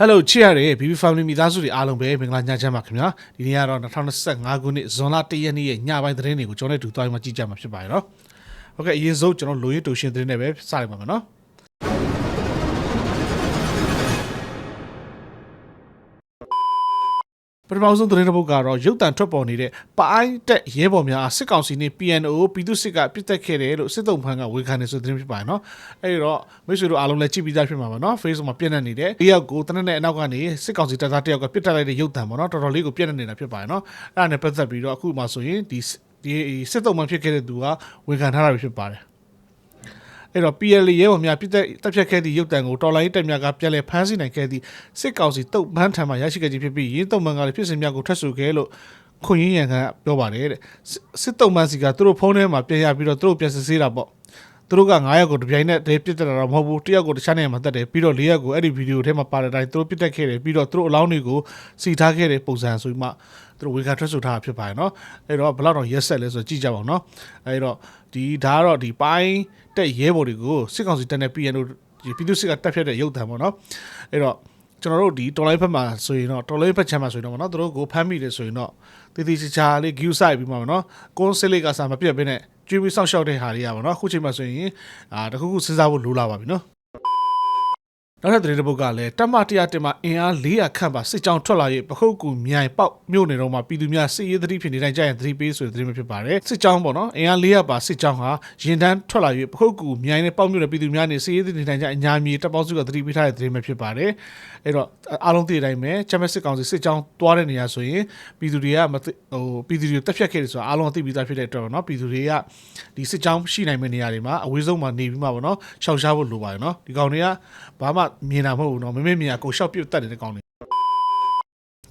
Hello ချစ်ရတဲ့ BB Family မိသားစုတွေအားလုံးပဲမင်္ဂလာညချမ်းပါခင်ဗျာဒီနေ့ကတော့2025ခုနှစ်ဇွန်လ1ရက်နေ့ရဲ့ညပိုင်းသတင်းတွေကိုကျွန်တော်တို့တူသွားပြီးမှကြည့်ကြမှာဖြစ်ပါတယ်နော်ဟုတ်ကဲ့အရင်ဆုံးကျွန်တော်လိုရင်းတူရှင်သတင်းတွေပဲစလိုက်ပါမယ်နော် ပထမဆုံးသတင်းတစ်ပုဒ်ကတော့ရုပ်တံထွက်ပေါ်နေတဲ့ပအိုင်းတက်ရဲဘော်များအားစစ်ကောင်စီနဲ့ PNO ပြည်သူစစ်ကပြစ်တက်ခဲ့တယ်လို့စစ်တုံးဖန်ကဝေခံနေဆိုတဲ့သတင်းဖြစ်ပါတယ်နော်အဲ့ဒီတော့မိတ်ဆွေတို့အားလုံးလည်းကြည့်ပြီးသားဖြစ်မှာပါနော် Facebook မှာပြည့်နေနေတဲ့တယောက်ကိုတနက်နဲ့အနောက်ကနေစစ်ကောင်စီတပ်သားတယောက်ကပြစ်တက်လိုက်တဲ့ရုပ်တံပေါ့နော်တော်တော်လေးကိုပြည့်နေနေတာဖြစ်ပါတယ်နော်အဲ့ဒါနဲ့ပတ်သက်ပြီးတော့အခုမှဆိုရင်ဒီဒီစစ်တုံးဖန်ဖြစ်ခဲ့တဲ့သူကဝေခံထားတာပဲဖြစ်ပါတယ် အဲ့တော့ PL ရဲဘော်များပြစ်သက်တပ်ဖြတ်ခဲ့သည့်ရုပ်တံကိုတော်လိုင်းတက်များကပြန်လည်ဖမ်းဆီးနိုင်ခဲ့သည့်စစ်ကောင်စီတုတ်မန်းထံမှရရှိခဲ့ခြင်းဖြစ်ပြီးရင်းတုံမန်းကလည်းဖြစ်စဉ်များကိုထွက်ဆိုခဲ့လို့ခွန်ရင်းရန်ကပြောပါတယ်တဲ့စစ်စစ်တုံမန်းစီကသူတို့ဖုန်းထဲမှာပြန်ရပြီးတော့သူတို့ပြန်စစ်ဆေးတာပေါ့သူတို့က9ရက်ကိုတပြိုင်နက်တည်းပြစ်တက်တာတော့မဟုတ်ဘူးတစ်ယောက်ကိုတခြားနေရာမှာတက်တယ်ပြီးတော့၄ရက်ကိုအဲ့ဒီဗီဒီယိုထဲမှာပါတဲ့အတိုင်းသူတို့ပြစ်တက်ခဲ့တယ်ပြီးတော့သူတို့အလောင်းတွေကိုစီထားခဲ့တဲ့ပုံစံဆိုပြီးမှ သူတို့ဝေခါထွက်ဆိုထားတာဖြစ်ပါတယ်နော်အဲ့တော့ဘယ်လောက်တော့ရက်ဆက်လဲဆိုတော့ကြည့်ကြပါဦးနော်အဲ့တော့ဒီဒါကတော့ဒီပိုင်းတက်ရဲဘော်တွေကိုစစ်ကောင်စီတက်တဲ့ PNO ဒီပြည်သူစစ်ကတက်ဖြတ်တဲ့ရုပ်သံပေါ့နော်အဲ့တော့ကျွန်တော်တို့ဒီတော်လိုင်းဘက်မှာဆိုရင်တော့တော်လိုင်းဘက်ချမ်းမှာဆိုရင်တော့ဗောနော်သူတို့ကိုဖမ်းမိတယ်ဆိုရင်တော့တည်တည်ချာချာလေး view site ပြီးမှာဗောနော်ကွန်စစ်လေးကစားမပြတ်ဘဲနဲ့ကျွေးပြီးစောင့်ရှောက်တဲ့ဟာတွေကဗောနော်အခုချိန်မှာဆိုရင်အာတခုခုစဉ်းစားဖို့လိုလာပါပြီနော် နောက်ထပ်သတင်းတစ်ပုဒ်ကလည်းတက်မ100တင်မှာအင်အား400ခန့်ပါစစ်ကြောင်းထွက်လာရေးပခုတ်ကူမြိုင်ပေါက်မြို့နယ်တော်မှာပြည်သူများစစ်ရေးသတိဖြစ်နေတိုင်းကြရင်သတိပေးဆိုတဲ့သတင်းပဲဖြစ်ပါတယ်စစ်ကြောင်းပေါ့နော်အင်အား400ပါစစ်ကြောင်းဟာရင်တန်းထွက်လာရေးပခုတ်ကူမြိုင်နဲ့ပေါက်မြို့နယ်ပြည်သူများနေစစ်ရေးသတိနေတိုင်းကြအညာမြေတပ်ပေါင်းစုကသတိပေးထားတဲ့သတင်းပဲဖြစ်ပါတယ်အဲ့တော့အားလုံးသိတဲ့အတိုင်းပဲချမ်းမစစ်ကောင်စီစစ်ကြောင်းတွားတဲ့နေရာဆိုရင်ပြည်သူတွေကမသိဟိုပြည်သူတွေတက်ဖြတ်ခဲ့တယ်ဆိုတာအားလုံးသိပြီးသားဖြစ်တဲ့အတွက်ပေါ့နော်ပြည်သူတွေကဒီစစ်ကြောင်းရှိနိုင်မယ့်နေရာတွေမှာအဝေးဆုံးမှာနေပြီးမှပေါ့နော်ရှောင်ရှားဖို့လိုပါတယ်နော်ဒီကောင်တွေကဘာမှမြင်တာမဟုတ်ဘူးနော်မမေ့မြင်တာကိုရှောက်ပြတ်တက်နေတဲ့ကောင်တွေ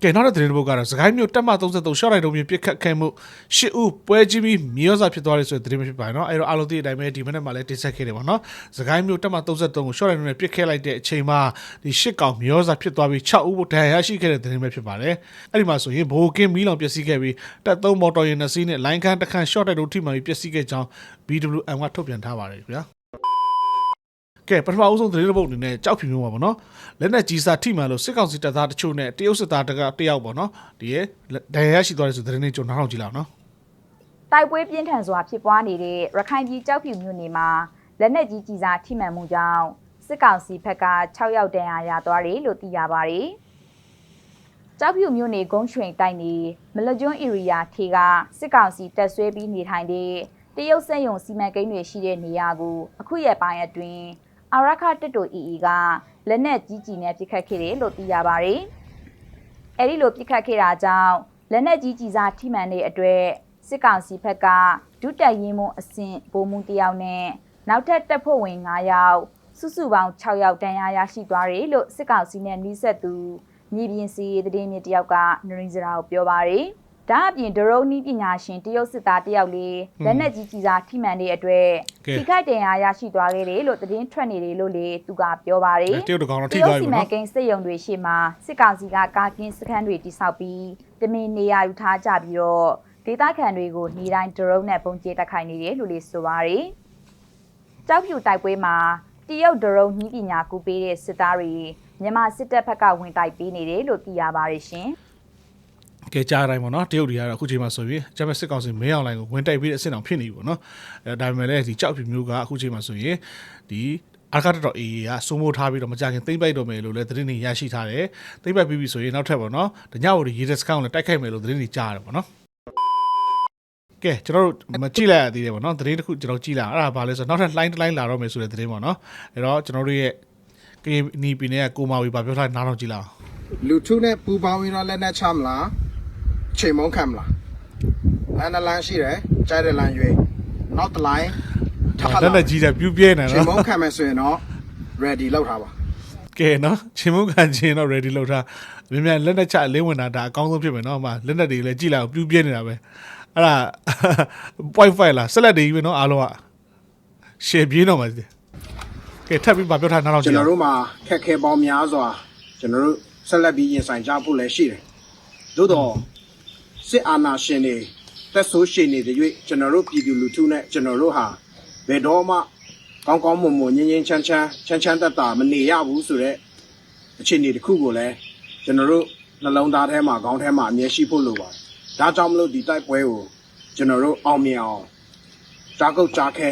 ကဲနောက်တဲ့သတင်းတစ်ပုဒ်ကတော့စကိုင်းမြို့တက်မ33ရှော့လိုက်တုံးပြစ်ခတ်ခဲမှုရှစ်ဦးပွဲကြီးပြီးမြေရောစာဖြစ်သွားတယ်ဆိုတဲ့သတင်းပဲဖြစ်ပါတယ်နော်အဲ့တော့အားလုံးသိတဲ့အတိုင်းပဲဒီမနေ့မှလည်းတင်ဆက်ခဲ့တယ်ပေါ့နော်စကိုင်းမြို့တက်မ33ကိုရှော့လိုက်တုံးနဲ့ပြစ်ခဲလိုက်တဲ့အချိန်မှာဒီရှစ်ကောင်မြေရောစာဖြစ်သွားပြီး6ဦးဘုဒဏ်ရာရရှိခဲ့တဲ့သတင်းပဲဖြစ်ပါတယ်အဲ့ဒီမှာဆိုရင်ဘိုးကင်းမီလောင်ပျက်စီးခဲ့ပြီးတက်သုံးမော်တော်ယာဉ်နှစ်စီးနဲ့လိုင်းခန်းတစ်ခန်းရှော့တိုက်တို့ထိမှန်ပြီးပျက်စီးခဲ့ကြောင်း BWM ကထုတ်ပြန်ထားပါတယ်ခင်ဗျာ ကဲပထမအဆုံးသတင်းတစ်ပုဒ်အနေနဲ့ကြောက်ဖြူမျိုးပါဗောနော်လက်နဲ့ကြီးစားထိမှန်လို့စစ်ကောင်စီတပ်သားတချို့နဲ့တရုတ်စစ်သားတကတယောက်ပေါ့နော်ဒီရဲ့ဒဏ်ရာရရှိသွားတယ်ဆိုသတင်းလေးကျွန်တော်နောက်ကြည့်လောက်နော်တိုက်ပွဲပြင်းထန်စွာဖြစ်ပွားနေတဲ့ရခိုင်ပြည်ကြောက်ဖြူမြို့နယ်မှာလက်နက်ကြီးကြီးစားထိမှန်မှုကြောင့်စစ်ကောင်စီဘက်က6ယောက်တန်ရာရသွားတယ်လို့သိရပါတယ်။ကြောက်ဖြူမြို့နယ်ဂုံးရွှင်တိုက်နေမလကျွန်းဧရိယာထေကစစ်ကောင်စီတပ်ဆွဲပြီးနေထိုင်တဲ့တရုတ်စက်ယုံစီမံကိန်းတွေရှိတဲ့နေရာကိုအခုရက်ပိုင်းအတွင်း အာရခတက်တို EE ကလက်နက်ကြီးကြီးနဲ့ပစ်ခတ်ခဲ့တယ်လို့သိရပါတယ်။အဲဒီလိုပစ်ခတ်ခဲ့တာကြောင့်လက်နက်ကြီးကြီးစားထိမှန်တဲ့အတွက်စစ်ကောင်စီဘက်ကဒုတက်ရင်မွန်အဆင့်ဗိုလ်မှူးတယောက်နဲ့နောက်ထပ်တပ်ဖွဲ့ဝင်9ယောက်စုစုပေါင်း6ယောက်တန်ရာရရှိသွားတယ်လို့စစ်ကောင်စီနဲ့နှိဆက်သူမြေပြင်စီရေးသတင်းမြစ်တယောက်ကနရင်းစရာကိုပြောပါတယ်။ ဒါအပြင်ဒရုန်းနီးပညာရှင်တရုတ်စစ်သားတယောက်လေးလက်နက်ကြီးကြီးစားထိမှန်တဲ့အတွက်ထိခိုက်ဒဏ်ရာရရှိသွားခဲ့တယ်လို့သတင်းထွက်နေတယ်လို့လေသူကပြောပါတယ်။တရုတ်တကောင်တော့တထိရုသွားတ်ပြီစီဗောမံနော်ကိန်းစစ်ရုံတွေရှေ့မှာစစ်ကောင်စီကကာကင်းစခန်းတွေတိစောက်ပြီးတမင်နေရာယူထားကြပြီးတော့ဒေသခံတွေကိုနေတိုင်းဒရုန်းနဲ့ပုံကျဲတက်ခိုင်းနေတယ်လို့လေဆိုပါရယ်ကြောက်ဖြူတိုက်ပွဲမှာတရုတ်ဒရုန်းနှီးပညာကူပေးတဲ့စစ်သားတွေမြန်မာစစ်တပ်ဘက်ကဝင်တိုက်ပေးနေတယ်လို့သိရပါတယ်ရှင် ကဲကြားတိုင်းဗောနော်တရုတ်တွေကတော့အခုချိန်မှာဆိုရင်ဂျမစစ်ကောင်စီမင်းအောင်လိုင်ကိုဝင်တိုက်ပြီးတဲ့အဆင့်အောင်ဖြစ်နေပြီဗောနော်အဲဒါပေမဲ့လည်းဒီကြောက်ဖြူမျိုးကအခုချိန်မှာဆိုရင်ဒီအာကာတတော် AA ကစိုးမိုးထားပြီးတော့မကြခင်သိမ့်ပိုက်တော့မယ်လို့လည်းသတင်းတွေရရှိထားတယ်သိမ့်ပိုက်ပြီးပြီဆိုရင်နောက်ထပ်ဗောနော်တညဝရီရေဒက်စကောင်လည်းတိုက်ခိုက်မယ်လို့သတင်းတွေကြားရတယ်ဗောနော်ကဲကျွန်တော်တို့မကြည့်လိုက်ရသေးတယ်ဗောနော်သတင်းတစ်ခုကျွန်တော်ကြည့်လိုက်အောင်အဲ့ဒါဘာလဲဆိုတော့နောက်ထပ် line တစ် line လာတော့မယ်ဆိုတဲ့သတင်းဗောနော်အဲ့တော့ကျွန်တော်တို့ရဲ့ကရင်နီပီနဲ့ကိုမာဝီဘာပြောထားနားတော့ကြည့်လိုက်အောင်လူထုနဲ့ပူပေါင်းပြီးတော့လက်နဲ့ချမလား ချိန်မုံခံမလားလမ်းတစ်လမ်းရှိတယ်ကြိုက်တဲ့လမ်းရွေးနောက်တစ်လိုင်းထပ်လက်လာနဲ့ကြီးတယ်ပြူးပြဲနေချိန်မုံနော်ခံမယ်ဆိုရင်တော့ ready လောက်ထားပါကဲနော်ချင်းမုန်းခံချင်းတော့ ready လောက်ထားမြန်မြန်လက်နဲ့ချအလင်းဝင်တာဒါအကောင်းဆုံးဖြစ်မယ်နော်အမလက်နဲ့တွေလည်းကြည့်လိုက်အောင်ပြူးပြဲနေတာပဲအဲ့ဒါ point 5လားဆက်လက်တွေကြီးပဲနော်အားလုံးက share ပြေးတော့မှာကဲထပ်ပြီးဘာပြောထားနားတော့ကျွကြန်ည့်တော်အောင်တို့မှာခက်ခဲပေါင်းများစွာကျွန်တော်တို့ဆက်လက်ပြီးရင်ဆိုင်ကြဖို့လည်းရှိတယ်သို့တော့ စစ်အာဏာရှင်တွေသက်ဆိုးရှင်နေတဲ့၍ကျွန်တော်တို့ပြည်သူလူထုနဲ့ကျွန်တော်တို့ဟာဘယ်တော့မှကောင်းကောင်းမွန်မွန်ငြင်းငြင်းချမ်းချမ်းချမ်းချမ်းသက်သာမနေရဘူးဆိုတော့အခြေအနေတစ်ခုကိုလည်းကျွန်တော်တို့နှလုံးသားထဲမှာခေါင်းထဲမှာအမြဲရှိဖို့လိုပါတယ်ဒါကြောင့်မလို့ဒီတိုက်ပွဲကိုကျွန်တော်တို့အောင်မြင်အောင်ကြားကုတ်ကြားခဲ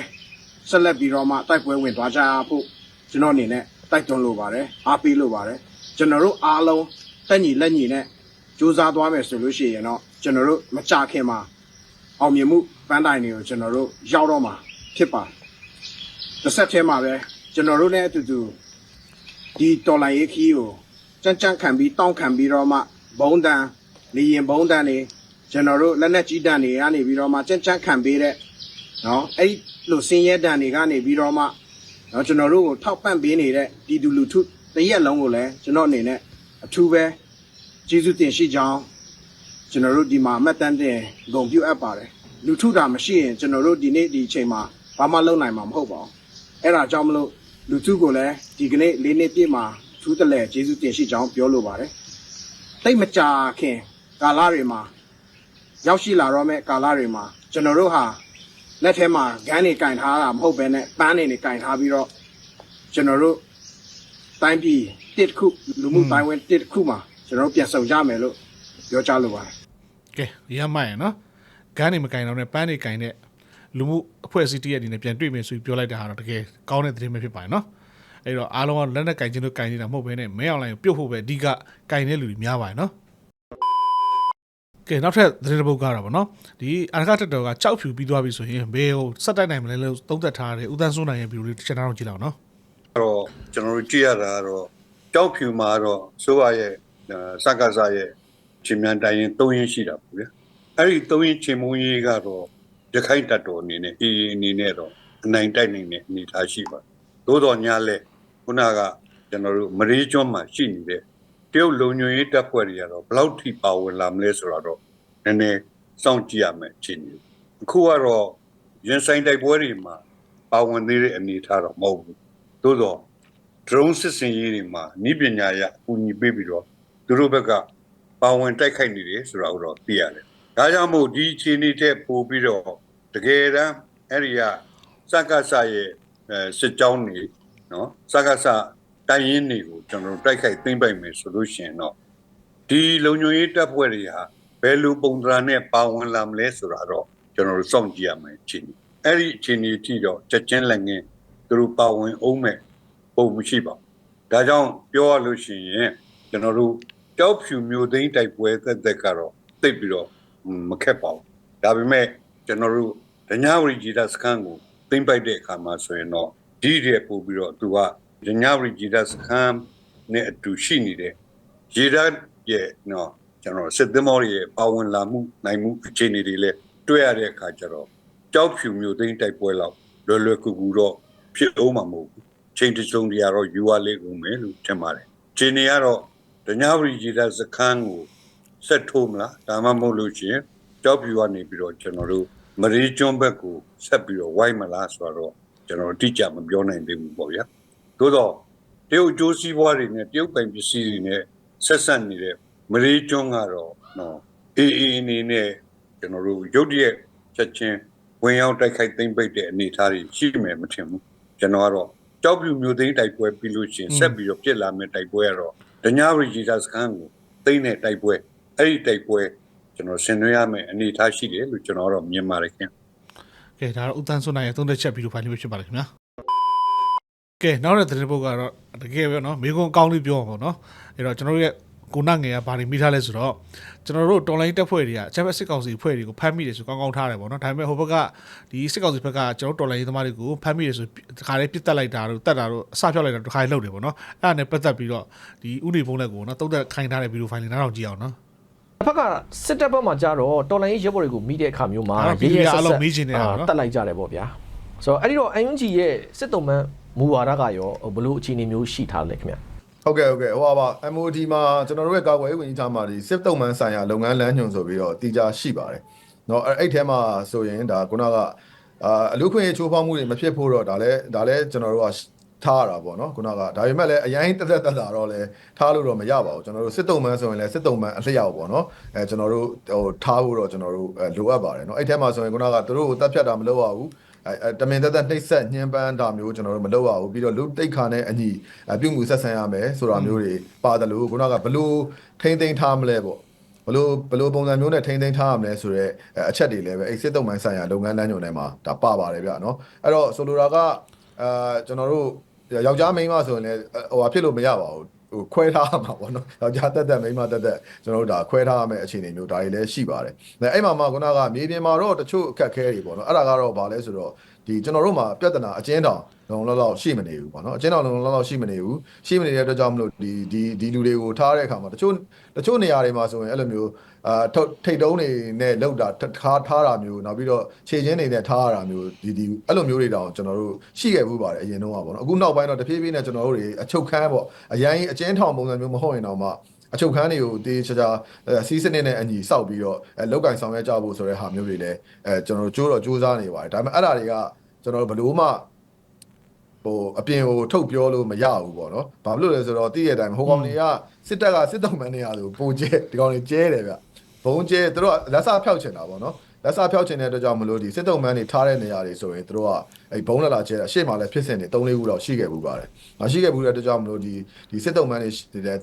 ဆက်လက်ပြီးတော့မှတိုက်ပွဲဝင်သွားကြဖို့ကျွန်တော်အနေနဲ့တိုက်တွန်းလိုပါတယ်အားပေးလိုပါတယ်ကျွန်တော်တို့အားလုံးတက်ညီလက်ညီနဲ့ကြိုးစားသွားမယ်ဆိုလို့ရှိရင်တော့ ကျွန်တော်တို့မကြခင်မှာအောင်မြင်မှုပန်းတိုင်တွေကိုကျွန်တော်တို့ရောက်တော့မှာဖြစ်ပါတယ်တစ်ဆက်တည်းမှာပဲကျွန်တော်တို့လည်းအတူတူဒီတော်လိုင်းရေးခီးကိုကြမ်းကြမ်းခံပြီးတောင်းခံပြီးတော့မှဘုံတန်လေရင်ဘုံတန်တွေကျွန်တော်တို့လက်နက်ကြီးတန်တွေကနေပြီးတော့မှကြမ်းကြမ်းခံပေးတဲ့နော်အဲ့ဒီလိုစင်ရဲတန်တွေကနေပြီးတော့မှနော်ကျွန်တော်တို့ကိုထောက်ပံ့ပေးနေတဲ့ပြည်သူလူထုတရက်လုံးကိုလည်းကျွန်တော်အနေနဲ့အထူးပဲကျေးဇူးတင်ရှိကြောင်း ကျွန်တော်တို့ဒီမှာအမှတ်တမ်းတင်ဂုဏ်ပြုအပ်ပါတယ်လူထုတာမရှိရင်ကျွန်တော်တို့ဒီနေ့ဒီအချိန်မှာဘာမှလုပ်နိုင်မှာမဟုတ်ပါဘူးအဲ့ဒါကြောင့်မလို့လူထုကိုလည်းဒီကနေ့လေးနှစ်ပြည့်မှာထူးတလဲကျေးဇူးတင်ရှိကြောင်းပြောလိုပါတယ်တိတ်မကြာခင်ကာလတွေမှာရောက်ရှိလာတော့မဲ့ကာလတွေမှာကျွန်တော်တို့ဟာလက်ထဲမှာဂန်းတွေကင်ထားတာမဟုတ်ဘဲနဲ့ပန်းတွေနဲ့ကင်ထားပြီးတော့ကျွန်တော်တို့တိုင်းပြည်တစ်တစ်ခုလူမှုတိုင်းဝင်တစ်တစ်ခုမှာကျွန်တော်တို့ပြန်ဆောင်ကြမယ်လို့ပြောကြားလိုပါတယ် ကဲရမ်းမှန်ရနော်ဂန်းနေမကင်တော့နဲ့ပန်းနေကင်တဲ့လူမှုအဖွဲ့အစည်းတရက်အနေနဲ့ပြန်တွေ့မယ်ဆိုပြီးပြောလိုက်တာဟာတော့တကယ်ကောင်းတဲ့သတင်းပဲဖြစ်ပါတယ်နော်အဲ့တော့အားလုံးကလက်နဲ့ကင်ချင်းတို့ကင်နေတာမဟုတ်ဘဲနဲ့မဲအောင်လိုင်းကိုပြုတ်ဖို့ပဲအဓိကကင်တဲ့လူတွေများပါတယ်နော်ကဲနောက်ထပ်သတင်းတစ်ပုဒ်ကတော့ဗောနော်ဒီအာရကတက်တော်ကကြောက်ဖြူပြီးသွားပြီဆိုရင်ဘယ်ဟိုစက်တိုက်နိုင်မလဲလို့သုံးသပ်ထားတယ်ဦးတန်းစိုးနိုင်ရဲ့ဗီဒီယိုလေးတစ်ချက်တော့ကြည့်လောက်နော်တော့ကျွန်တော်တို့ကြည့်ရတာကတော့ကြောက်ဖြူမှာတော့စိုးရရဲ့အာစက္ကစရဲ့ ချင်းမြန်တိုင်းရင်၃ရင်းရှိတာပေါ့ဗျာအဲ့ဒီ၃ရင်းချင်းမုံကြီးကတော့ရခိုင်တပ်တော်အနေနဲ့အေးအေးအနေနဲ့တော့အနိုင်တိုက်နိုင်တဲ့အနေအထားရှိပါတယ်သို့တော်ညာလဲခုနကကျွန်တော်တို့မရေကျွန်းမှာရှိနေတဲ့တရုတ်လုံညွင်ရေးတပ်ဖွဲ့တွေကတော့ဘယ်လောက်ထိပါဝင်လာမလဲဆိုတော့နည်းနည်းစောင့်ကြည့်ရမယ်အချိန်ကြီးအခုကတော့ရင်ဆိုင်တိုက်ပွဲတွေမှာပါဝင်သေးတဲ့အနေအထားတော့မဟုတ်ဘူးသို့တော့ drone စစ်စင်ရေးတွေမှာဤပညာရအကူအညီပေးပြီးတော့သူတို့ဘက်က ပါဝင်တိုက်ခိုက်နေတယ်ဆိုတာကိုတော့သိရတယ်။ဒါကြောင့်မို့ဒီအခြေအနေတဲ့ပို့ပြီးတော့တကယ်တမ်းအဲ့ဒီကစက္ကစရဲ့အဲစစ်ကြောင်းတွေနော်စက္ကစတိုင်းရင်းတွေကိုကျွန်တော်တို့တိုက်ခိုက်သိမ့်ပိုက်မယ်ဆိုလို့ရှိရင်တော့ဒီလုံခြုံရေးတပ်ဖွဲ့တွေဟာဘယ်လိုပုံသဏ္ဍာန်နဲ့ပါဝင်လာမလဲဆိုတာတော့ကျွန်တော်တို့စောင့်ကြည့်ရမယ်အခြေအနေ။အဲ့ဒီအခြေအနေအထိတော့ချက်ချင်းလက်ငင်းသူတို့ပါဝင်အောင်မဲ့ပုံမရှိပါဘူးဒါကြောင့်ပြောရလို့ရှိရင်ကျွန်တော်တို့ ကြောက်ဖြူမျိုးသိန်းတိုက်ပွဲသက်သက်ကတော့သိပ်ပြီးတော့မခက်ပါဘူးဒါပေမဲ့ကျွန်တော်တို့ဒညာဝရီဂျီတာစခန်းကိုသိမ့်ပိုက်တဲ့အခါမှာဆိုရင်တော့ဒီတဲ့ပို့ပြီးတော့သူကဒညာဝရီဂျီတာစခန်းနဲ့အတူရှိနေတဲ့ရေဒါရဲ့နော်ကျွန်တော်စစ်သမောတွေရဲ့ပါဝင်လာမှုနိုင်မှုအခြေအနေတွေလည်းတွေ့ရတဲ့အခါကျတော့ကြောက်ဖြူမျိုးသိန်းတိုက်ပွဲလောက်လွယ်လွယ်ကူကူတော့ဖြစ်အောင်မှာမဟုတ်ဘူးချိန်တစ်စုံတရာတော့ယူရလိမ့်ဦးမယ်လို့ထင်ပါတယ်။ချိန်နေကတော့ ဒညာဝရီဂျီတာစခန်းကိုဆက်ထိုးမလားဒါမှမဟုတ်လို့ရှိရင်ကြောက်ပြူကနေပြီးတော့ကျွန်တော်တို့မရီကျွန်းဘက်ကိုဆက်ပြီးတော့ဝိုင်းမလားဆိုတော့ကျွန်တော်တို့တိကျမပြောနိုင်သေးဘူးပေါ့ဗျာ။သို့တော့တရုတ်အကျိုးစီးပွားတွေနဲ့တရုတ်ပိုင်ပစ္စည်းတွေနဲ့ဆက်ဆက်နေတဲ့မရီကျွန်းကတော့နော်အေးအေးအနေနဲ့ကျွန်တော်တို့ရုတ်တရက်ချက်ချင်းဝင်ရောက်တိုက်ခိုက်သိမ့်ပိတ်တဲ့အနေအထားတွေရှိမယ်မထင်ဘူး။ကျွန်တော်ကတော့ကြောက်ပြူမျိုးသိန်းတိုက်ပွဲပြီးလို့ရှိရင်ဆက်ပြီးတော့ပြစ်လာမယ့်တိုက်ပွဲကတော့ ဒညာရီဂျီတာစခန်းကိုသိမ့်တဲ့တိုက်ပွဲအဲ့ဒီတိုက်ပွဲကျွန်တော်ဆင်နွှဲရမယ်အနေအထားရှိတယ်လို့ကျွန်တော်တော့မြင်ပါတယ်ခင်ဗျ ကဲဒါတော့ဦးတန်းစိုးနိုင်ရဲ့သုံးသက်ချက်ဗီဒီယိုဖိုင်လေးပဲဖြစ်ပါတယ်ခင်ဗျာကဲနောက်တဲ့သတင်းပုဒ်ကတော့တကယ်ပဲเนาะမိကုံအကောင်းလေးပြောအောင်ပေါ့เนาะအဲ့တော့ကျွန်တော်တို့ရဲ့ ကိုနငယ်ကဘာတွေမိထားလဲဆိုတော့ကျွန်တော်တို့တော်လိုင်းတက်ဖွဲ့တွေကချမ်ပက်စစ်ကောင်စီဖွဲ့တွေကိုဖမ်းမိတယ်ဆိုကောင်းကောင်းထားတယ်ပေါ့နော်ဒါပေမဲ့ဟိုဘက်ကဒီစစ်ကောင်စီဘက်ကကျွန်တော်တော်လိုင်းသမားတွေကိုဖမ်းမိတယ်ဆိုတခါလေးပြစ်တက်လိုက်တာတို့တတ်တာတို့အစဖြောက်လိုက်တာတခါလေးလှုပ်တယ်ပေါ့နော်အဲ့ဒါနဲ့ပတ်သက်ပြီးတော့ဒီဥနေဖုံးလက်ကိုနော်တုံးသက်ခိုင်းထားတဲ့ဗီဒီယိုဖိုင်လေးနားထောင်ကြည့်အောင်နော်ဘက်ကစစ်တပ်ဘက်မှာကြတော့တော်လိုင်းရဲဘော်တွေကိုမိတဲ့အခါမျိုးမှာရေးရဆက်ဆက်တတ်လိုက်ကြတယ်ပေါ့ဗျာဆိုတော့အဲ့ဒီတော့ UNG ရဲ့စစ်တုံးမှန်မူဝါဒကရောဘလို့အခြေအနေမျိုးရှိထားလဲခင်ဗျာ ဟုတ်ကဲ့ဟုတ်ကဲ့ဟိုပါ MOD မှာကျွန်တော်တို့ရဲ့ကာကွယ်ရေးဝန်ကြီးဌာနမှာဒီစစ်တုံးမှန်းဆိုင်ရာလုပ်ငန်းလမ်းညွှန်ဆိုပြီးတော့တည်ကြာရှိပါတယ်။နော်အဲ့ထဲမှာဆိုရင်ဒါခုနကအာအလူခွင့်ရေးချိုးဖောက်မှုတွေမဖြစ်ဖို့တော့ဒါလည်းဒါလည်းကျွန်တော်တို့ကထားရတာပေါ့နော်ခုနကဒါပေမဲ့လည်းအရင်တက်တက်တက်တာတော့လည်းထားလို့တော့မရပါဘူးကျွန်တော်တို့စစ်တုံးမှန်းဆိုရင်လည်းစစ်တုံးမှန်းအလျောက်ပေါ့နော်အဲကျွန်တော်တို့ဟိုထားဖို့တော့ကျွန်တော်တို့လိုအပ်ပါတယ်နော်အဲ့ထဲမှာဆိုရင်ခုနကတို့ကိုတက်ဖြတ်တာမလုပ်ရဘူး တမင်သက်သက်နှိပ်စက်ညှဉ်းပန်းတာမျိုးကျွန်တော်တို့မလုပ်ရဘူးပြီးတော့လူတိတ်ခါနဲ့အညီအပြုမှုဆက်ဆံရမယ်ဆိုတာမျိုးတွေပါတယ်လို့ခုနကဘလို့ထိမ့်သိမ်းထားမလဲပေါ့ဘလို့ဘလို့ပုံစံမျိုးနဲ့ထိမ့်သိမ်းထားရမလဲဆိုတော့အချက်တွေလည်းပဲအဲ့စစ်တုံးပိုင်းဆိုင်ရာလုပ်ငန်းလမ်းညွှန်ထဲမှာဒါပါပါတယ်ဗျနော်အဲ့တော့ဆိုလိုတာကအာကျွန်တော်တို့ယောက်ျားမိန်းမဆိုရင်လည်းဟိုဟာဖြစ်လို့မရပါဘူး ဟိုခွဲထားမှာပေါ့နော်ယောက်ျားတက်တက်မိန်းမတက်တက်ကျွန်တော်တို့ဒါခွဲထားရမယ့်အခြေအနေမျိုးဒါတွေလည်းရှိပါတယ်ဒါအဲ့မှာမှခုနကမြေပြင်မှာတော့တချို့အခက်အခဲတွေပေါ့နော်အဲ့ဒါကတော့ဘာလဲဆိုတော့ ဒီကျွန်တော်တို့မှာပြဿနာအကျဉ်းတောင်လုံလောက်လောက်ရှိမနေဘူးပေါ့နော်အကျဉ်းတောင်လုံလောက်လောက်ရှိမနေဘူးရှိမနေတဲ့အတွက်ကြောင့်မလို့ဒီဒီဒီလူတွေကိုထားတဲ့အခါမှာတချို့တချို့နေရာတွေမှာဆိုရင်အဲ့လိုမျိုးအာထုတ်ထိတ်တုံးတွေနဲ့လောက်တာထားထားတာမျိုးနောက်ပြီးတော့ခြေချင်းတွေနဲ့ထားရတာမျိုးဒီဒီအဲ့လိုမျိုးတွေတောင်ကျွန်တော်တို့ရှိခဲ့ဘူးပါတယ်အရင်တော့ပေါ့နော်အခုနောက်ပိုင်းတော့တဖြည်းဖြည်းနဲ့ကျွန်တော်တို့တွေအချုပ်ခန်းပေါ့အရင်အကျဉ်းထောင်ပုံစံမျိုးမဟုတ်ရင်တော့မှ အချုပ်ခန်းတွေကိုတေးချာချာစီးစနစ်နဲ့အညီစောက်ပြီးတော့အဲလောက်ကင်ဆောင်ရွက်ကြဖို့ဆိုတဲ့ဟာမျိုးတွေလည်းအဲကျွန်တော်တို့ကြိုးတော့ကြိုးစားနေပါတယ်ဒါပေမဲ့အဲ့ဒါတွေကကျွန်တော်တို့ဘယ်လို့မှဟိုအပြင်ကိုထုတ်ပြောလို့မရဘူးပေါ့နော်။ဘာဖြစ်လို့လဲဆိုတော့တည့်ရတဲ့အတိုင်းဟိုကောင်တွေကစစ်တပ်ကစစ်တုံးမန်းနေရဆိုပိုကျဲဒီကောင်တွေကျဲတယ်ဗျ။ဘုံကျဲသူတို့ကလက်စားဖျောက်ချင်တာပေါ့နော်။ လက်စားဖျောက်ချင်တဲ့အတွက်ကြောင့်မလို့ဒီစစ်တုံးမန်းတွေထားတဲ့နေရာတွေဆိုရင်တို့ကအဲဘုံလာလာကျဲတာရှေ့မှာလည်းဖြစ်စင်နေ၃လေးခုလောက်ရှိခဲ့ဘူးပါတယ်။မရှိခဲ့ဘူးတဲ့အတွက်ကြောင့်မလို့ဒီဒီစစ်တုံးမန်းတွေ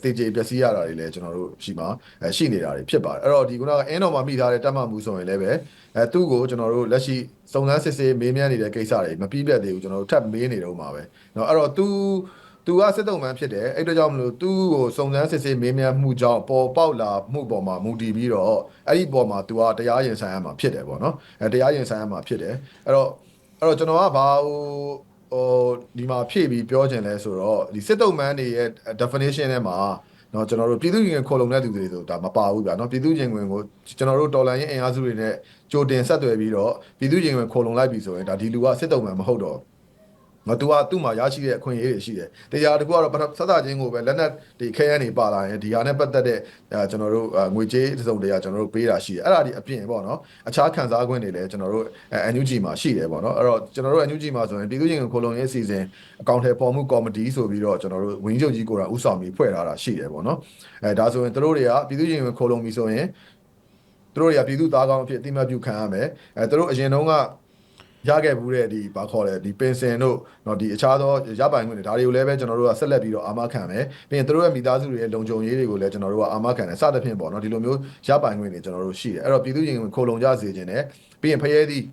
တေချေပျက်စီးရတာတွေလည်းကျွန်တော်တို့ရှိမှာအဲရှိနေတာတွေဖြစ်ပါတယ်။အဲ့တော့ဒီခုနကအင်းတော်မှာမိထားတဲ့တတ်မှတ်မှုဆိုရင်လည်းပဲအဲသူ့ကိုကျွန်တော်တို့လက်ရှိစုံစမ်းစစ်ဆေးမေးမြန်းနေတဲ့ကိစ္စတွေမပြီးပြတ်သေးဘူးကျွန်တော်တို့ထပ်မေးနေတော့မှာပဲ။နော်အဲ့တော့သူ သူကစစ်တုံးမှန်ဖြစ်တယ်အဲ့တော့ကြောင့်မလို့သူ့ကိုစုံစမ်းစစ်ဆေးမေးမြန်းမှုကြောင့်ပေါ်ပေါက်လာမှုပေါ်မှာမူတည်ပြီးတော့အဲ့ဒီပေါ်မှာသူကတရားရင်ဆိုင်ရမှာဖြစ်တယ်ပေါ့နော်အဲတရားရင်ဆိုင်ရမှာဖြစ်တယ်အဲ့တော့အဲ့တော့ကျွန်တော်ကဘာဟိုဟိုဒီမှာဖြည့်ပြီးပြောချင်လဲဆိုတော့ဒီစစ်တုံးမှန်တွေရဲ့ definition ထဲမှာနော်ကျွန်တော်တို့ပြည်သူ့ရင်ခေါ်လုံတဲ့သူတွေဆိုဒါမပါဘူးဗျာနော်ပြည်သူ့ရင်ဝင်ကိုကျွန်တော်တို့တော်လန်ရင်အင်အားစုတွေနဲ့ကြိုတင်ဆက်သွယ်ပြီးတော့ပြည်သူ့ရင်ဝင်ခေါ်လုံလိုက်ပြီဆိုရင်ဒါဒီလူကစစ်တုံးမှန်မဟုတ်တော့ ငါ तू ကသူ့မှာရရှိတဲ့အခွင့်အရေးတွေရှိတယ်။တရားတကူကတော့ဆက်စချင်းကိုပဲလက်နက်ဒီခဲရန်တွေပါလာရင်ဒီဟာနဲ့ပတ်သက်တဲ့အဲကျွန်တော်တို့ငွေကြေးတစ်စုံတရာကျွန်တော်တို့ပေးတာရှိတယ်။အဲ့ဒါဒီအပြင်ပေါ့နော်။အခြားခံစား권တွေလည်းကျွန်တော်တို့အဲ NUG မှာရှိတယ်ပေါ့နော်။အဲ့တော့ကျွန်တော်တို့ NUG မှာဆိုရင်ပြည်သူ့ရင်ခိုးလုံရေးအစီအစဉ်အကောင့်ထဲပေါ်မှုကော်မတီဆိုပြီးတော့ကျွန်တော်တို့ဝင်းချုပ်ကြီးကိုယ်တိုင်ဥဆောင်ပြီးဖွဲ့ထားတာရှိတယ်ပေါ့နော်။အဲဒါဆိုရင်တို့တွေကပြည်သူ့ရင်ခိုးလုံပြီဆိုရင်တို့တွေကပြည်သူသားကောင်းအဖြစ်အတိမတ်ပြုခံရမယ်။အဲတို့အရင်တုန်းက ရခဲ့ဘူးတဲ့ဒီဘာခေါ်လဲဒီပင်စင်တို့เนาะဒီအခြားသောရပိုင်ခွင့်တွေဒါတွေကိုလည်းပဲကျွန်တော်တို့ကဆက်လက်ပြီးတော့အာမခံမယ်ပြီးရင်တို့ရဲ့မိသားစုတွေရဲ့လုံခြုံရေးတွေကိုလည်းကျွန်တော်တို့ကအာမခံတယ်စသဖြင့်ပေါ့เนาะဒီလိုမျိုးရပိုင်ခွင့်တွေကျွန်တော်တို့ရှိတယ်အဲ့တော့ပြည်သူရင်ခိုလုံကြစေခြင်းနဲ့ပြီးရင်ဖရဲသီး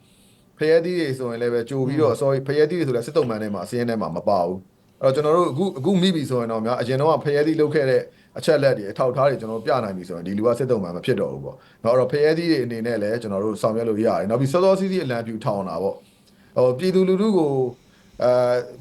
ဖရဲသီးတွေဆိုရင်လည်းပဲကြိုပြီးတော့ sorry ဖရဲသီးတွေဆိုလည်းစစ်တုံးမှန်ထဲမှာအစင်းထဲမှာမပါဘူးအဲ့တော့ကျွန်တော်တို့အခုအခုမိပြီဆိုရင်တော့များအရင်တော့ဖရဲသီးလုတ်ခဲ့တဲ့ အချက်လက်တွေအထောက်အထားတွေကျွန်တော်ပြနိုင်ပြီဆိုတော့ဒီလူကစစ်တုံးမှာမဖြစ်တော့ဘူးပေါ့နောက်တော့ဖရဲသီးတွေအနေနဲ့လည်းကျွန်တော်တို့ဆောင်ရွက်လို့ရတယ်နောက်ပြီးစောစောစီးစီးအလံပြူထောင်တာပေါ့ဟိုပြည်သူလူထုကိုအဲ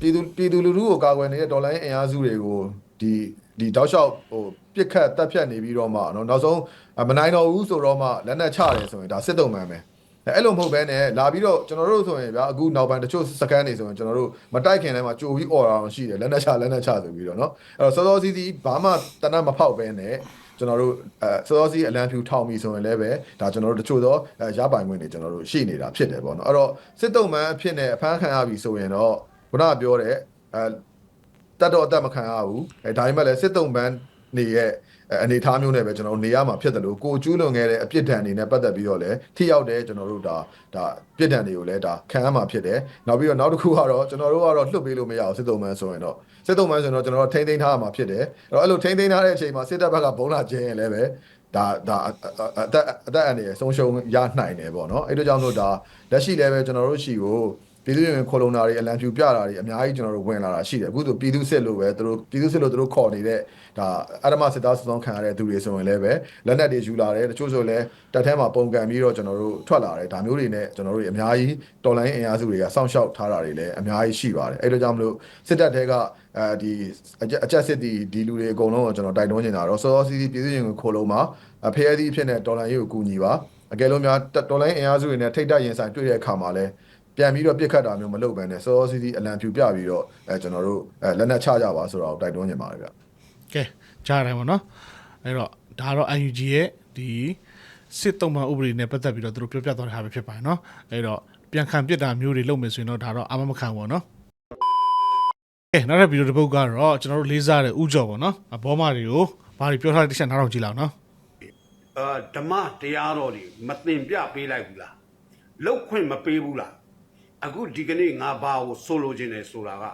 ပြည်သူပြည်သူလူထုကိုကာကွယ်နေတဲ့ဒေါ်လာရင်းအင်အားစုတွေကိုဒီဒီတောက်လျှောက်ဟိုပြစ်ခတ်တပ်ဖြတ်နေပြီးတော့မှနော်နောက်ဆုံးမနိုင်တော့ဘူးဆိုတော့မှလက်နက်ချတယ်ဆိုရင်ဒါစစ်တုံးမှန်ပဲ အဲ့လိုမဟုတ်ဘဲနဲ့လာပြီးတော့ကျွန်တော်တို့ဆိုရင်ဗျာအခုနောက်ပိုင်းတချို့စကန်နေဆိုရင်ကျွန်တော်တို့မတိုက်ခင်တည်းမှာကြိုပြီးអော်တာအောင်ရှိတယ်လက်နက်ချလက်နက်ချဆိုပြီးတော့เนาะအဲ့တော့စောစောစီးစီးဘာမှတနတ်မဖောက်ဘဲနဲ့ကျွန်တော်တို့အဲစောစောစီးအလံဖြူထောင်ပြီဆိုရင်လည်းပဲဒါကျွန်တော်တို့တချို့သောရပိုင်ခွင့်တွေကျွန်တော်တို့ရှိနေတာဖြစ်တယ်ပေါ့နော်အဲ့တော့စစ်တုံးမှန်အဖြစ်နဲ့အဖမ်းခံရပြီဆိုရင်တော့ခုနကပြောတဲ့အဲတတ်တော့အသက်မခံရဘူးအဲဒါပေမဲ့လည်းစစ်တုံးမှန်နေရဲ့ အနေထားမျိုးနဲ့ပဲကျွန်တော်တို့နေရမှာဖြစ်တယ်လို့ကိုကျူးလွန်ခဲ့တဲ့အပြစ်ဒဏ်တွေနဲ့ပတ်သက်ပြီးတော့လည်းထိရောက်တဲ့ကျွန်တော်တို့ဒါဒါပြစ်ဒဏ်တွေကိုလည်းဒါခံရမှာဖြစ်တယ်နောက်ပြီးတော့နောက်တစ်ခုကတော့ကျွန်တော်တို့ကတော့လွတ်ပေးလို့မရအောင်စစ်တုံးမှန်ဆိုရင်တော့စစ်တုံးမှန်ဆိုရင်တော့ကျွန်တော်တို့ထိမ့်သိမ်းထားရမှာဖြစ်တယ်အဲ့တော့အဲ့လိုထိမ့်သိမ်းထားတဲ့အချိန်မှာစစ်တပ်ဘက်ကဘုံလာခြင်းရင်လည်းပဲဒါဒါအသက်အသက်အန္တရာယ်ဆုံးရှုံးရနိုင်တယ်ပေါ့နော်အဲ့တို့ကြောင့်လို့ဒါလက်ရှိလည်းပဲကျွန်တော်တို့ရှိကို ပြည်သူ့ရင်ခေါ်လုံတာတွေအလံဖြူပြတာတွေအများကြီးကျွန်တော်တို့ဝင်လာတာရှိတယ်အခုဆိုပြည်သူစစ်လို့ပဲသူတို့ပြည်သူစစ်လို့သူတို့ခေါ်နေတဲ့ဒါအရမစစ်သားစုံခံရတဲ့သူတွေဆိုရင်လည်းပဲလက်နက်တွေယူလာတယ်တချို့ဆိုလည်းတက်ထဲမှာပုံကန်ပြီးတော့ကျွန်တော်တို့ထွက်လာတယ်ဒါမျိုးတွေနဲ့ကျွန်တော်တို့အများကြီးတော်လိုင်းအင်အားစုတွေကစောင့်ရှောက်ထားတာတွေလည်းအများကြီးရှိပါတယ်အဲ့လိုကြောင့်မလို့စစ်တပ်တွေကအဲဒီအကြက်စစ်တီဒီလူတွေအကုန်လုံးကိုကျွန်တော်တိုက်တွန်းနေတာတော့စောစောစီးစီးပြည်သူ့ရင်ကိုခေါ်လုံမှာဖရဲသီးအဖြစ်နဲ့တော်လိုင်းရေးကိုကူညီပါအကယ်လို့များတော်လိုင်းအင်အားစုတွေနဲ့ထိတ်တက်ရင်ဆိုင်တွေ့တဲ့အခါမှာလည်း ပြန်ပြီးတော့ပြစ်ခတ်တာမျိုးမလုပ်ဘဲနဲ့စောစောစီးစီးအလံဖြူပြပြီးတော့အဲကျွန်တော်တို့အဲလက်နက်ချကြပါဆိုတော့တိုက်တွန်းနေပါတယ်ဗျကဲကြားရတယ်ပေါ့နော်အဲ့တော့ဒါတော့ UNG ရဲ့ဒီစစ်တုံးမှဥပဒေနဲ့ပတ်သက်ပြီးတော့သူတို့ပြောပြသွားတဲ့ဟာပဲဖြစ်ပါတယ်နော်အဲ့တော့ပြန်ခံပြစ်တာမျိုးတွေလုပ်မယ်ဆိုရင်တော့ဒါတော့အမမခံဘူးနော်ကဲနောက်တဲ့ဗီဒီယိုတစ်ပုဒ်ကတော့ကျွန်တော်တို့လေးစားတဲ့ဥကြော်ပေါ့နော်အဘောမတွေကိုဘာတွေပြောထားတဲ့တစ်ချက်နားထောင်ကြည့်လောက်နော်အာဓမ္မတရားတော်တွေမသင်ပြပေးလိုက်ဘူးလားလောက်ခွင့်မပေးဘူးလား အခုဒီကနေ့ငါဘာကိုဆိုလိုချင်တယ်ဆိုတာက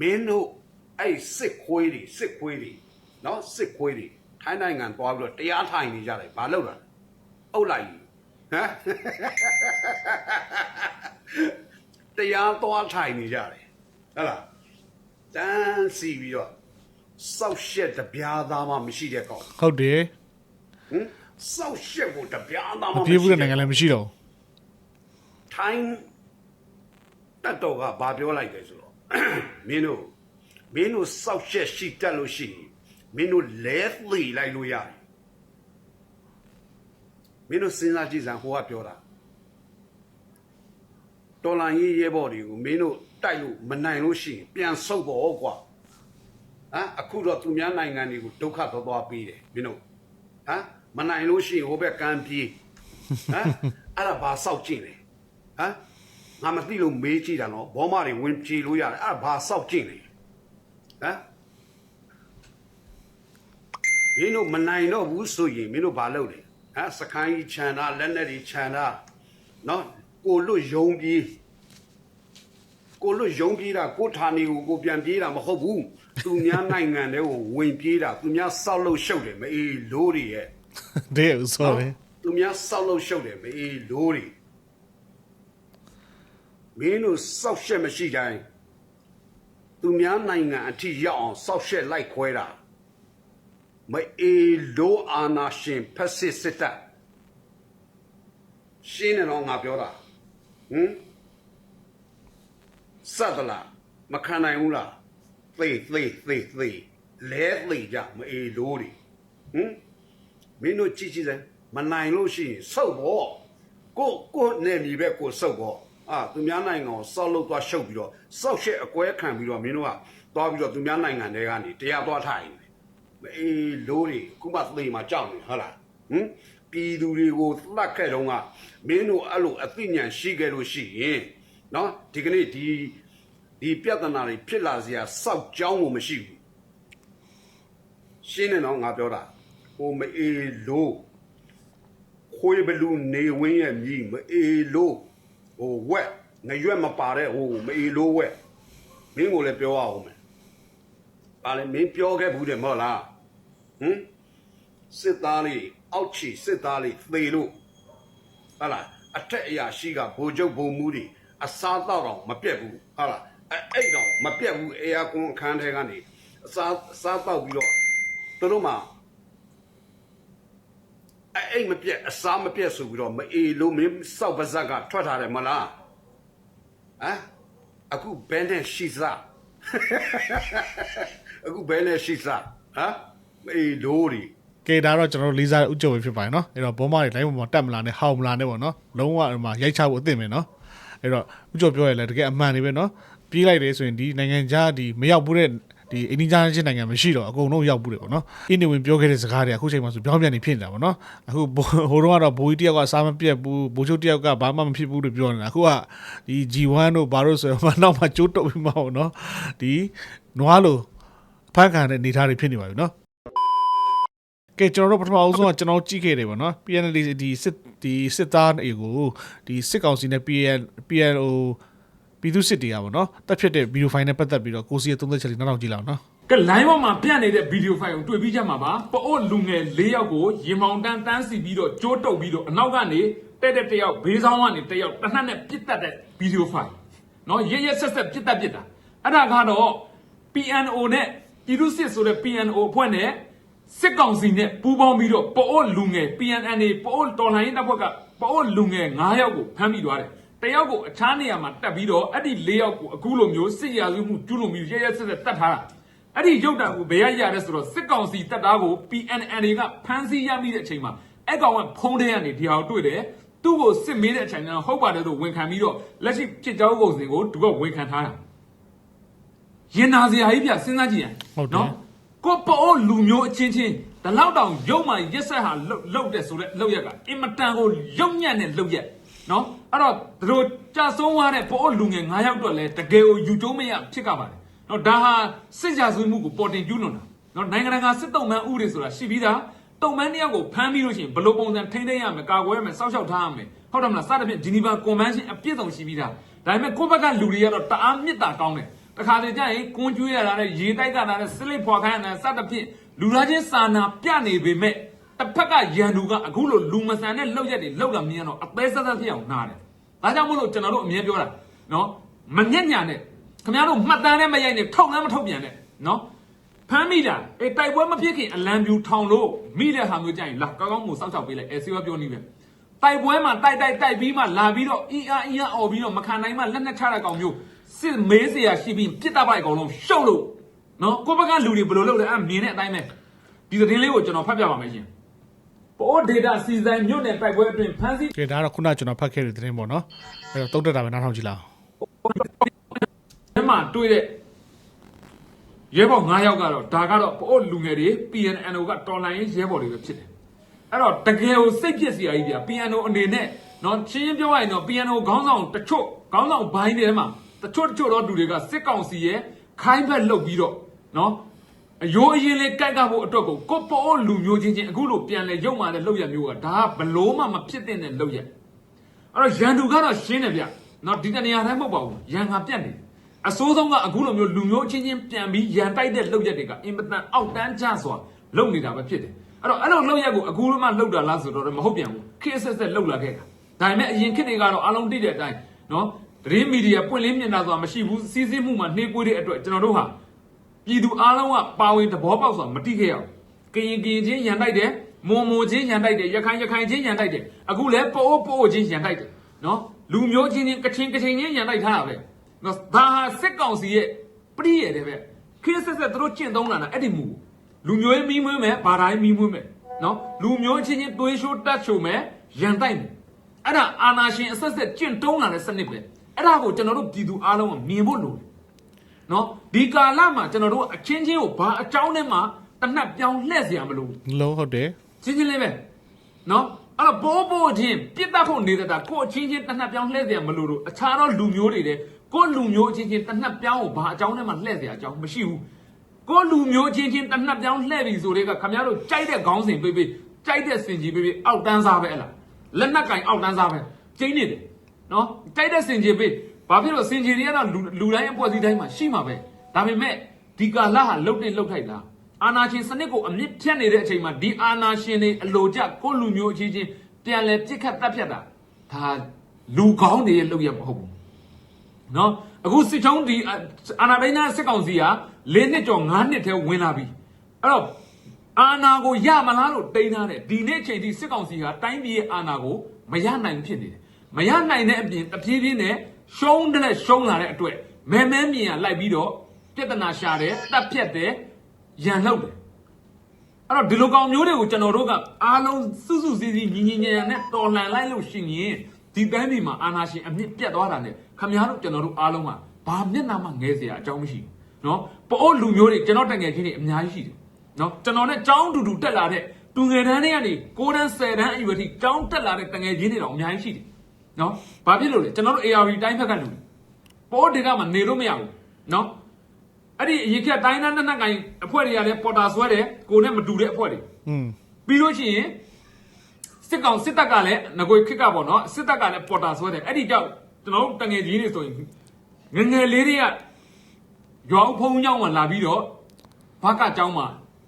မင်းတို့အဲ့စစ်ခွေးတွေစစ်ခွေးတွေနော်စစ်ခွေးတွေထိုင်းနိုင်ငံသွားပြီးတော့တရားထိုင်နေကြတယ်ဘာလုပ်တာလဲအုပ်လိုက်ယူဟမ်တရားသွားထိုင်နေကြတယ်ဟုတ်လားတန်းစီပြီးတော့စောက်ရှက်တပြားသားမှမရှိတဲ့ကောင်ဟုတ်တယ်ဟင်စောက်ရှက်ကိုတပြားသားမမှပြေးဘူးတဲ့နိုင်ငံလည်းမရှိတော့ဘူးထိုင်း တက်တော်ကဘာပြောလိုက်တယ်ဆိုတော့မင်းတို့မင်းတို့စောက်ရှက်ရှိတက်လို့ရှိရင်မင်းတို့လဲသိလိုက်လို့ရတယ်မင်းတို့စဉ်းစားကြည့်စမ်းဟိုကပြောတာတော်လန်ရေးရဲဘော်တွေကိုမင်းတို့တိုက်လို့မနိုင်လို့ရှိရင်ပြန်ဆုတ်ဖို့ကွာဟမ်အခုတော့သူများနိုင်ငံတွေကိုဒုက္ခသွားသွားပေးတယ်မင်းတို့ဟမ်မနိုင်လို့ရှိရင်ဟိုဘက်ကမ်းပြေးဟမ်အဲ့ဒါဘာစောက်ကြည့်လဲဟမ် ငါမသိလို့မေးကြည့်တာနော်ဘောမတွေဝင်ပြေးလို့ရတယ်အဲ့ဒါဘာစောက်ကြည့်လဲဟမ်မင်းတို့မနိုင်တော့ဘူးဆိုရင်မင်းတို့ဘာလုပ်လဲဟမ်စကိုင်းကြီးခြံတာလက်နဲ့ကြီးခြံတာနော်ကိုလွတ်ယုံပြေးကိုလွတ်ယုံပြေးတာကိုဌာနေကိုကိုပြန်ပြေးတာမဟုတ်ဘူးသူများနိုင်ငံတွေကိုဝင်ပြေးတာသူများစောက်လို့ရှုပ်တယ်မအေးလို့တွေရဲ့တဲ့ဦးစောတယ်သူများစောက်လို့ရှုပ်တယ်မအေးလို့တွေ မင်းတို့စောက်ရှက်မရှိတိုင်းသူများနိုင်ငံအထိရောက်အောင်စောက်ရှက်လိုက်ခွဲတာမအေးလို့အာနာရှင်ဖက်စစ်စစ်တပ်ရှင်းနေတော့ငါပြောတာဟမ်စက်သလားမခံနိုင်ဘူးလားသေသေသေသေလဲသေကြမအေးလို့တွေဟင်မင်းတို့ကြည့်ကြည့်စမ်းမနိုင်လို့ရှိရင်ဆုတ်ဖို့ကိုကိုနေမီပဲကိုဆုတ်ဖို့ အာသူများနိုင်ငံကိုစောက်လို့သွားရှုပ်ပြီးတော့စောက်ရှက်အကွဲခံပြီးတော့မင်းတို့ကသွားပြီးတော့သူများနိုင်ငံတွေကနေတရားသွားထိုင်တယ်မအေးလို့တွေခုမှသေမှာကြောက်နေဟုတ်လားဟင်ပြည်သူတွေကိုသတ်ခဲ့တော့ကမင်းတို့အဲ့လိုအသိဉာဏ်ရှိခဲ့လို့ရှိရင်နော်ဒီကနေ့ဒီဒီပြဿနာတွေဖြစ်လာစရာစောက်ကြောင်းကိုမရှိဘူးရှင်းနေတော့ငါပြောတာဟိုမအေးလို့ခွေးဘလူနေဝင်းရဲ့မြည်မအေးလို့ ဟိုဝက်ငရွက်မပါတဲ့ဟိုမအေးလို့ဝက်မင်းကိုလည်းပြောရအောင်မယ်ပါလေမင်းပြောခဲ့ဘူးတယ်မဟုတ်လားဟမ်စစ်သားလေးအောက်ချီစစ်သားလေးသေလို့ဟာလားအထက်အရာရှိကဘိုလ်ချုပ်ဘုံမူတွေအစားတော့တော့မပြတ်ဘူးဟာလားအဲ့အဲ့တော့မပြတ်ဘူးအေယာကွန်အခန်းထဲကနေအစားအစားတော့ပြီးတော့သူတို့မှ အဲ့အဲ့မပြတ်အစားမပြတ်ဆိုပြီးတော့မအေလို့မင်းစောက်ပါဇက်ကထွက်ထားတယ်မလားဟမ်အခုဘယ်နဲ့ရှိစားအခုဘယ်နဲ့ရှိစားဟမ်မအေလို့ဒီကဲဒါတော့ကျွန်တော်တို့လေးစားတဲ့ဥကြုံပဲဖြစ်ပါတယ်နော်အဲ့တော့ဘောမတွေ line ပေါ်မှာတက်မလာနဲ့ဟောင်မလာနဲ့ပေါ့နော်လုံးဝဟိုမှာရိုက်ချဖို့အသင့်ပဲနော်အဲ့တော့ဥကြုံပြောရလဲတကယ်အမှန်တွေပဲနော်ပြေးလိုက်တယ်ဆိုရင်ဒီနိုင်ငံခြားဒီမရောက်ဘူးတဲ့ ဒီအိန္ဒိယချင်းနိုင်ငံမရှိတော့အကုန်လုံးရောက်ဘူးတယ်ပေါ့နော်အင်းနေဝင်ပြောခဲ့တဲ့စကားတွေအခုချိန်မှာဆိုပြောင်းပြန်နေဖြစ်နေတာပေါ့နော်အခုဘိုဟိုတော့ကတော့ဘိုးကြီးတယောက်ကစားမပြတ်ဘူးဘိုးချုပ်တယောက်ကဘာမှမဖြစ်ဘူးလို့ပြောနေတာအခုကဒီ G1 တို့ဘာလို့ဆိုတော့မှနောက်မှကျိုးတုပ်ပြီးမှပေါ့နော်ဒီနွားလိုဖန်ခံတဲ့အနေအထားတွေဖြစ်နေပါပြီနော်ကဲကျွန်တော်တို့ပထမအဆုံးကကျွန်တော်ကြည့်ခဲ့တယ်ဗောနော် PNL ဒီစစ်ဒီစစ်သားတွေကိုဒီစစ်ကောင်စီနဲ့ PN PNO ပြည်သူစစ်တွေကဗောနော်တက်ဖြစ်တဲ့ဗီဒီယိုဖိုင်နဲ့ပတ်သက်ပြီးတော့ကိုစီရဲ့သုံးသက်ချက်လေးနောက်နောက်ကြည့်လောက်နော်ကဲ line ပေါ်မှာပြန့်နေတဲ့ဗီဒီယိုဖိုင်ကိုတွေ့ပြီးကြမှာပါပအို့လူငယ်၄ယောက်ကိုရင်မောင်တန်းတန်းစီပြီးတော့ကြိုးတုပ်ပြီးတော့အနောက်ကနေတက်တဲ့တစ်ယောက်ဘေးဆောင်ကနေတစ်ယောက်တစ်နှက်နဲ့ပြစ်တက်တဲ့ဗီဒီယိုဖိုင်နော်ရရဆက်ဆက်ပြစ်တက်ပြစ်တာအဲ့ဒါကတော့ PNO နဲ့ပြည်သူစစ်ဆိုတဲ့ PNO အဖွဲ့နဲ့စစ်ကောင်စီနဲ့ပူးပေါင်းပြီးတော့ပအို့လူငယ် PNNA ပအို့တော်လှန်ရေးတပ်ဖွဲ့ကပအို့လူငယ်9ယောက်ကိုဖမ်းမိသွားတယ်တ ယောက်ကိုအခြားနေရာမှာတက်ပြီးတော့အဲ့ဒီ၄ယောက်ကိုအခုလိုမျိုးစစ်ရာဇဝမှုကျူးလွန်ပြီးရရဆက်ဆက်တတ်ထားတာအဲ့ဒီရုပ်တံကိုဘယ်ရရရဲဆိုတော့စစ်ကောင်စီတပ်သားကို PNN တွေကဖမ်းဆီးရမိတဲ့အချိန်မှာအဲ့ကောင်ကဖုံးထဲကနေဒီဟာကိုတွေ့တယ်သူ့ကိုစစ်မေးတဲ့အချိန်ကျတော့ဟုတ်ပါတယ်လို့ဝန်ခံပြီးတော့လက်ရှိဖြစ်ကြောင်းပုံစံကိုသူကဝန်ခံထားတာရင်နာစရာကြီးပြစဉ်းစားကြည့်ရအောင်ကိုပေါ်လူမျိုးအချင်းချင်းဒီလောက်တောင်ရုပ်မှရက်ဆက်ဟာလုတ်တဲ့ဆိုတဲ့လောက်ရက်ကအင်မတန်ကိုရုပ်ညံ့တဲ့လောက်ရက် နော်အဲ့တော့တို့ကြာဆုံးသွားတဲ့ပေါ်လူငယ်9ယောက်တော့လဲတကယ်ကိုယူကျုံးမရဖြစ်ကြပါတယ်နော်ဒါဟာစစ်ကြဆွေးမှုကိုပေါ်တင်ကျူးလွန်တာနော်နိုင်ငံတကာစစ်တုံးမန်းဥပဒေဆိုတာရှိပြီးသားတုံးမန်းတစ်ယောက်ကိုဖမ်းပြီးလို့ရှိရင်ဘယ်လိုပုံစံထိန်းသိမ်းရမလဲကာကွယ်ရမယ်စောင့်ရှောက်ထားရမယ်ဟုတ်တယ်မလားစသဖြင့်ဂျီနီဗာကွန်ဗန်းရှင်းအပြည့်စုံရှိပြီးသားဒါပေမဲ့ကိုယ့်ဘက်ကလူတွေကတော့တအားမြစ်တာကောင်းတယ်တခါတလေကျရင်ကွန်ကျွေးရတာနဲ့ရေတိုက်ကြတာနဲ့စလစ်ဖွာခိုင်းရတာစသဖြင့်လူသားချင်းစာနာပြနေပေမဲ့ တစ်ဖက်ကရန်သူကအခုလိုလူမဆန်တဲ့လောက်ရက်တွေလောက်ကမြင်တော့အသေးစားစားဖြစ်အောင်နားတယ်။ဒါကြောင့်မို့လို့ကျွန်တော်တို့အမြဲပြောတာနော်မညံ့ညာနဲ့ခင်ဗျားတို့မှတ်တမ်းနဲ့မရိုက်နဲ့ထောက်လမ်းမထုတ်ပြန်နဲ့နော်ဖမ်းမိတာအေးတိုက်ပွဲမဖြစ်ခင်အလံပြူထောင်လို့မိတဲ့ဟာမျိုးကြရင်လာကောင်းကောင်းကိုစောင့်ချောက်ပေးလိုက်အဲဆေးဝါးပြောနေပဲတိုက်ပွဲမှာတိုက်တိုက်တိုက်ပြီးမှလာပြီးတော့အီအာအီအာအော်ပြီးတော့မခံနိုင်မှလက်နဲ့ချတာကောင်မျိုးစစ်မေးစရာရှိပြီးပြစ်တတ်ပါအကောင်လုံးရှုပ်လို့နော်ကိုဘကလူတွေဘယ်လိုလုပ်လဲအမြင်တဲ့အတိုင်းပဲဒီသတင်းလေးကိုကျွန်တော်ဖတ်ပြပါမယ်ရှင် ပေါ်ဒေတာစီဇန်မြို့နယ်တိုက်ပွဲအတွင်းဖမ်းဆီးကဲဒါကတော့ခုနကျွန်တော်ဖတ်ခဲ့တဲ့သတင်းပေါ့နော်အဲ့တော့တုံးတက်တာပဲနားထောင်ကြည့်လောက်အောင်ထဲမှာတွေ့တဲ့ရဲဘော်9ယောက်ကတော့ဒါကတော့ပို့လူငယ်တွေ PNNO ကတော်လိုင်းရဲဘော်တွေပဲဖြစ်တယ်အဲ့တော့တကယ်ကိုစိတ်ဖြစ်စရာကြီးဗျာ PNO အနေနဲ့နော်ချင်းချင်းပြောရရင်တော့ PNO ခေါင်းဆောင်တချို့ခေါင်းဆောင်ဘိုင်းတွေမှာတချို့တချို့တော့လူတွေကစစ်ကောင်စီရဲ့ခိုင်းဘက်လှုပ်ပြီးတော့နော် အယိုးအရင်လေးကြိုက်ကဖို့အတွက်ကိုကိုပို့လူမျိုးချင်းချင်းအခုလိုပြန်လဲရုပ်မာတဲ့လှုပ်ရမျိုးကဒါကဘလို့မှမဖြစ်တဲ့လှုပ်ရအဲ့တော့ရန်သူကတော့ရှင်းတယ်ဗျနော်ဒီတနေရာတိုင်းမဟုတ်ပါဘူးရန်ကပြတ်နေတယ်အစိုးဆုံးကအခုလိုမျိုးလူမျိုးချင်းချင်းပြန်ပြီးရန်တိုက်တဲ့လုပ်ရက်တွေကအင်မတန်အောက်တန်းကျစွာလုပ်နေတာပဲဖြစ်တယ်အဲ့တော့အဲ့လိုလုပ်ရက်ကိုအခုမှလုပ်တာလားဆိုတော့မဟုတ်ပြန်ဘူးခေတ်ဆက်ဆက်လုပ်လာခဲ့တာဒါပေမဲ့အရင်ခေတ်တွေကတော့အလုံးတိတဲ့အတိုင်းနော်သတင်းမီဒီယာပွင့်လင်းမြင်တာဆိုတာမရှိဘူးစီးစိမှုမှာနှေးကွေးတဲ့အတွက်ကျွန်တော်တို့ဟာ ပြည်သူအားလုံးကပါဝင်သဘောပေါက်စွာမတိခဲ့ရအောင်ကရင်ကရင်ချင်းရန်တိုက်တယ်မွန်မွန်ချင်းရန်တိုက်တယ်ရခိုင်ရခိုင်ချင်းရန်တိုက်တယ်အခုလည်းပိုးပိုးချင်းရန်တိုက်တယ်နော်လူမျိုးချင်းချင်းကချင်းကချင်းချင်းရန်တိုက်ထားတာပဲနော်ဒါဟာစစ်ကောင်စီရဲ့ပရိရဲ့တဲ့ပဲခင်းဆက်ဆက်သူတို့ကျင့်သုံးလာတာအဲ့ဒီမူလူမျိုးရေးမီးမွေးမယ်ဘာသာရေးမီးမွေးမယ်နော်လူမျိုးချင်းချင်းသွေးရှိုးတက်ချိုမယ်ရန်တိုက်မယ်အဲ့ဒါအာနာရှင်အဆက်ဆက်ကျင့်သုံးလာတဲ့စနစ်ပဲအဲ့ဒါကိုကျွန်တော်တို့ပြည်သူအားလုံးကမြင်ဖို့လိုတယ် နော်ဒီကာလမှာကျွန်တော်တို့အချင်းချင်းကိုဘာအကြောင်းနဲ့မှတနတ်ပြောင်းလှည့်เสียမလို့ နှလုံးဟုတ်တယ် ချင်းချင်းလေးပဲနော်အဲ့တော့ပိုးပိုးချင်းပြစ်တတ်ဖို့နေတဲ့တာကိုအချင်းချင်းတနတ်ပြောင်းလှည့်เสียမလို့တို့အခြားသောလူမျိုးတွေတဲ့ကိုလူမျိုးအချင်းချင်းတနတ်ပြောင်းကိုဘာအကြောင်းနဲ့မှလှည့်เสียအကြောင်းမရှိဘူးကိုလူမျိုးချင်းချင်းတနတ်ပြောင်းလှည့်ပြီဆိုတဲ့ကခမရတို့ကြိုက်တဲ့ခေါင်းစဉ်ပေးပေးကြိုက်တဲ့စင်ကြီးပေးပေးအောက်တန်းစားပဲအဲ့လားလက်နက်ကင်အောက်တန်းစားပဲကျင်းနေတယ်နော်ကြိုက်တဲ့စင်ကြီးပေး ဘာဖြစ်လို့စင်ကြီးတွေကတော့လူလူတိုင်းအပေါ်စီတိုင်းမှာရှိမှာပဲဒါပေမဲ့ဒီကာလဟာလှုပ်တင်လှုပ်ထိုက်လား အာနာရှင်စနစ်ကိုအမြင့်ဖြတ်နေတဲ့အချိန်မှာဒီအာနာရှင်တွေအလိုကျကိုယ့်လူမျိုးအချင်းချင်းပြန်လဲပြစ်ခတ်တပ်ဖြတ်တာဒါလူကောင်းတွေရဲ့လုပ်ရမဟုတ်ဘူးเนาะအခုစစ်ချုံးဒီအာအာနာဒိန်းနာစစ်ကောင်စီက၄နှစ်ကျော်၅နှစ်ထဲဝင်လာပြီအဲ့တော့အာနာကိုရမလားလို့တိန်းထားတယ်ဒီနေ့ချိန်ထိစစ်ကောင်စီကတိုင်းပြည်ရဲ့အာနာကိုမရနိုင်ဖြစ်နေတယ်မရနိုင်တဲ့အပြင်တပြေးပြေးနဲ့ ရှုံးတဲ့ရှုံးလာတဲ့အတွက်မဲမဲမြင်ရလိုက်ပြီးတော့ပြဿနာရှာတယ်တပ်ဖြတ်တယ်ရန်လောက်တယ် အဲ့တော့ဒီလိုကောင်မျိုးတွေကိုကျွန်တော်တို့ကအားလုံးစုစုစည်းစည်းညီညီညံ့ညံ့နဲ့တော်လှန်လိုက်လို့ရှိရင်ဒီတိုင်းပြည်မှာအာဏာရှင်အမြင့်ပြတ်သွားတာနဲ့ခမများတို့ကျွန်တော်တို့အားလုံးကဘာမျက်နှာမှငဲเสียအကြောင်းမရှိဘူးเนาะပို့လူမျိုးတွေကျွန်တော်တငယ်ချင်းတွေအများကြီးရှိတယ်เนาะကျွန်တော်နဲ့ចောင်းတူတူတက်လာတဲ့တူငယ်တန်းတွေကနေ6တန်း10တန်းအရွယ်ထိចောင်းတက်လာတဲ့တငယ်ချင်းတွေတော့အများကြီးရှိတယ် နော်ဘာဖြစ်လို့လဲကျွန်တော်တို့ ARV တိုင်းဖက်ကလူပေါ်ဒေတာမှာနေလို့မရဘူးနော်အဲ့ဒီအရင်ကတိုင်းသားနှစ်နှစ်ကိုင်အဖွဲ့တွေကလည်းပေါ်တာဆွဲတယ်ကိုနဲ့မတူတဲ့အဖွဲ့တွေอืมပြီးလို့ရှိရင်စစ်ကောင်စစ်တပ်ကလည်းငွေခစ်ကပေါ့နော်စစ်တပ်ကလည်းပေါ်တာဆွဲတယ်အဲ့ဒီကြောင့်ကျွန်တော်တို့တငယ်ကြီးတွေဆိုရင်ငငယ်လေးတွေကရွာအုပ်ဖုံးကြောင်းမှာလာပြီးတော့ဘကကြောင်းမှာ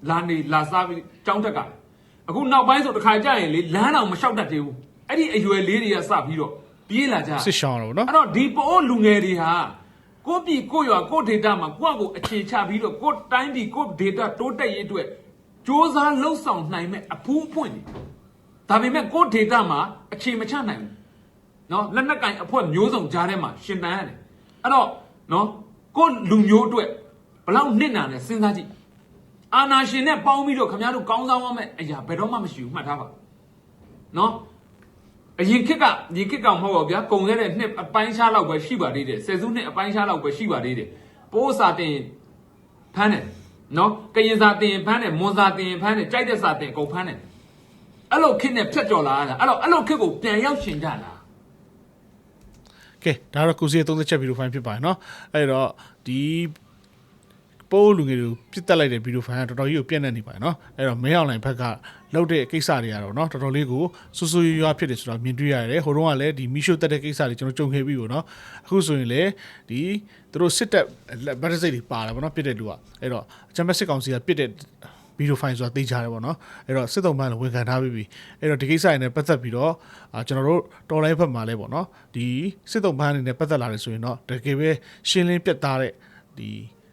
လာနေလာစားပြီးကြောင်းတက်ကအခုနောက်ပိုင်းဆိုတခါကြရင်လေလမ်းတော်မလျှောက်တတ်သေးဘူး အဲ့ဒီအရွယ်လေးတွေကစပြီးတော့ပြေးလာကြစစ်ရှောင်းတော့နော်အဲ့တော့ဒီပိုးလူငယ်တွေဟာကိုပြည်ကိုရွာကိုဒေတာမှာကိုယ့်ကိုအခြေချပြီးတော့ကိုတိုင်းပြည်ကိုဒေတာတိုးတက်ရေးအတွက်စ조사လှုပ်ဆောင်နိုင်မဲ့အဖူးဖွင့်နေဒါပေမဲ့ကိုဒေတာမှာအခြေမချနိုင်ဘူးနော်လက်နက်ကင်အဖွဲ့မျိုးစုံကြားထဲမှာရှင်တန်းရတယ်အဲ့တော့နော်ကိုလူမျိုးအတွက်ဘလောက်နစ်နာလဲစဉ်းစားကြည့်အာနာရှင်နဲ့ပေါင်းပြီးတော့ခင်ဗျားတို့ကောင်းစားရမယ့်အရာဘယ်တော့မှမရှိဘူးမှတ်ထားပါနော် အရင်ခက်ကဒီခက်ကမဟုတ်တော့ဗျာကုံခဲ့တဲ့နှစ်အပိုင်းခြားလောက်ပဲရှိပါသေးတယ်ဆယ်စုနှစ်အပိုင်းခြားလောက်ပဲရှိပါသေးတယ်ပိုးစာတင်ဖမ်းတယ်နော်ကရင်စာတင်ဖမ်းတယ်မွန်စာတင်ဖမ်းတယ်ကြိုက်တဲ့စာတင်ကုန်ဖမ်းတယ်အဲ့လိုခက်နဲ့ဖြတ်ကျော်လာရတာအဲ့တော့အဲ့လိုခက်ကိုပြန်ရောက်ရှင်ကြလား ကဲဒါကတော့ကိုစီရဲ့30ချက်ဗီဒီယိုဖိုင်ဖြစ်ပါတယ်เนาะအဲ့တော့ဒီပိုးလူငယ်တွေကိုပြစ်တက်လိုက်တဲ့ဗီဒီယိုဖိုင်ကတော်တော်ကြီးကိုပြည့်နေနေပါတယ်เนาะအဲ့တော့မင်းအောင်လိုင်ဘက်က လောက်တဲ့ကိစ္စတွေကတော့เนาะတော်တော်လေးကိုဆူဆူရွရွဖြစ်တယ်ဆိုတော့မြင်တွေ့ရတယ်ဟိုတုန်းကလည်းဒီမီရှိုတက်တဲ့ကိစ္စတွေကျွန်တော်ကြုံခဲ့ပြီးပေါ့เนาะအခုဆိုရင်လည်းဒီသူတို့စစ်တပ်ဗတ်စိတ်တွေပါတယ်ပေါ့เนาะပြစ်တဲ့လူကအဲ့တော့ဂျမစစ်ကောင်စီကပြစ်တဲ့ဗီဒီယိုဖိုင်ဆိုတာသိကြတယ်ပေါ့နော်အဲ့တော့စစ်တုံးမှလည်းဝန်ခံထားပြီးပြီအဲ့တော့ဒီကိစ္စရင်းနဲ့ပတ်သက်ပြီးတော့အာကျွန်တော်တို့တော်လိုင်းဘက်မှာလည်းပေါ့နော်ဒီစစ်တုံးမှန်းအနေနဲ့ပတ်သက်လာတယ်ဆိုရင်တော့တကယ်ပဲရှင်းလင်းပြတ်သားတဲ့ဒီ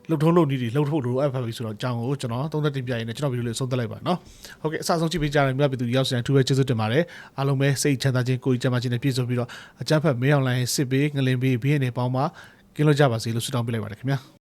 လှုပ်ထုံးလုပ်နည်းတွေလှုပ်ထုတ်လို့အပ်ဖက်ပြီဆိုတော့အကြောင်းကိုကျွန်တော်သုံးသက်တင်ပြရင်းနဲ့ကျွန်တော်ဗီဒီယိုလေးဆုံးသက်လိုက်ပါနော်ဟုတ်ကဲ့အစဆုံးကြည့်ပေးကြတဲ့မြတ်ပြည်သူရောက်စင်အထူးပဲကျေးဇူးတင်ပါတယ်အားလုံးပဲစိတ်ချမ်းသာခြင်းကိုယ်ကြီးကျန်းမာခြင်းနဲ့ပြည့်စုံပြီးတော့အကြမ်းဖက်မင်းအောင်လိုင်းစစ်ပေးငလင်ပေးဘေးအနေပေါင်းမှာကင်းလို့ကြပါစေလို့ဆုတောင်းပေးလိုက်ပါတယ်ခင်ဗျာ